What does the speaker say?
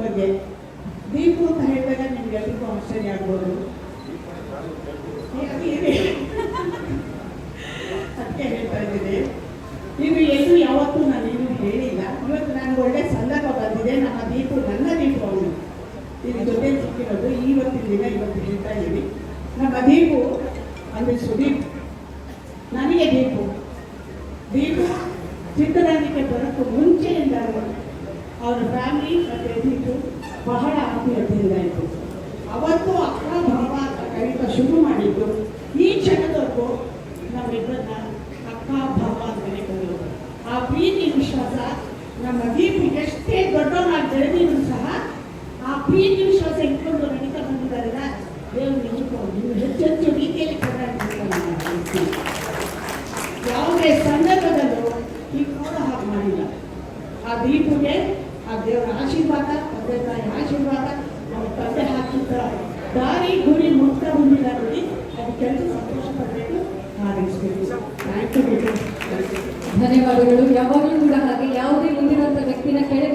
ಬಗ್ಗೆ ದೀಪು ಅಂತ ಹೇಳಿದಾಗ ನಿಮ್ಗೆಲ್ರಿಗೂ ಆಶ್ಚರ್ಯ ಆಗ್ಬೋದು. ಅದಕ್ಕೆ ಹೇಳ್ತಾ ಇದ್ದೀನಿ. ಇದು ಏನು ಯಾವತ್ತೂ ನಾನು ಏನು ಹೇಳಿಲ್ಲ. ಇವತ್ತು ನನಗೆ ಒಳ್ಳೆ ಸಂದರ್ಭ ಬಂದಿದೆ. ನಮ್ಮ ದೀಪು, ನನ್ನ ದೀಪು ಅವನು. ಇಲ್ಲಿ ಜೊತೆ ಸಿಕ್ಕಿರೋದು ಇವತ್ತಿನ ದಿನ ಇವತ್ತು ಹೇಳ್ತಾ ಇದ್ದೀವಿ ನಮ್ಮ ದೀಪು, ಅಂದರೆ ಸುದೀಪ್. ನನಗೆ ದೀಪು. ದೀಪು ಚಿತ್ರರಂಗಕ್ಕೆ ಬರೋಕ್ಕೂ ಮುಂಚೆಯಿಂದ ಅವರ ಫ್ಯಾಮಿಲಿ ಮತ್ತು ದೀಪು ಬಹಳ ಆತ್ಮೀಯತೆಯಿಂದ ಇತ್ತು ಅವತ್ತು ಅಕ್ಕ ಭಾವ ಅಂತ ಶುರು ಮಾಡಿದ್ದು, ಈ ಕ್ಷಣದವರೆಗೂ ನಮ್ಮಿಬ್ಬರನ್ನ ಅಕ್ಕ ಭಾವ ಅಂತಲೇ ಕರೆಯೋದು ಆ ಪ್ರೀತಿ ವಿಶ್ವಾಸ ನಮ್ಮ ದೀಪಿ ಎಷ್ಟೇ ದೊಡ್ಡವನಾಗಿ ಬೆಳೆದಿದ್ರು ಸಹ ಆ ಪ್ರೀತಿ ವಿಶ್ವಾಸ ಇಟ್ಕೊಂಡು ನಡೀತಾ ಬಂದಿದ್ದಾರಲ್ಲ ದೇವರು ನಿಂತ್ಕೊಂಡು ಹೆಚ್ಚೆಚ್ಚು ರೀತಿಯಲ್ಲಿ ಯಾವುದೇ ಸಂದರ್ಭದಲ್ಲೂ ಈ ಕೂಡ ಹಾಗೆ ಮಾಡಿಲ್ಲ. ಆ ದೀಪುಗೆ ಆ ದೇವರ ಆಶೀರ್ವಾದ, ತಂದೆ ತಾಯಿ ಆಶೀರ್ವಾದ ಅವ್ರ ತಂದೆ ಹಾಕಿದ್ದ ದಾರಿ, ಗುರಿ, ಮುಕ್ತ ಹೊಂದಿಲ್ಲ ನೋಡಿ ಅದಕ್ಕೆಲ್ಲ ಸಂತೋಷ ಪಡಬೇಕು ಧನ್ಯವಾದಗಳು. ಯಾವಾಗಲೂ ಕೂಡ ಹಾಗೆ ಯಾವುದೇ ಮುಂದಿರುವಂತ ವ್ಯಕ್ತಿನ ಮಾತಾಡ್ತಾರಲ್ಲ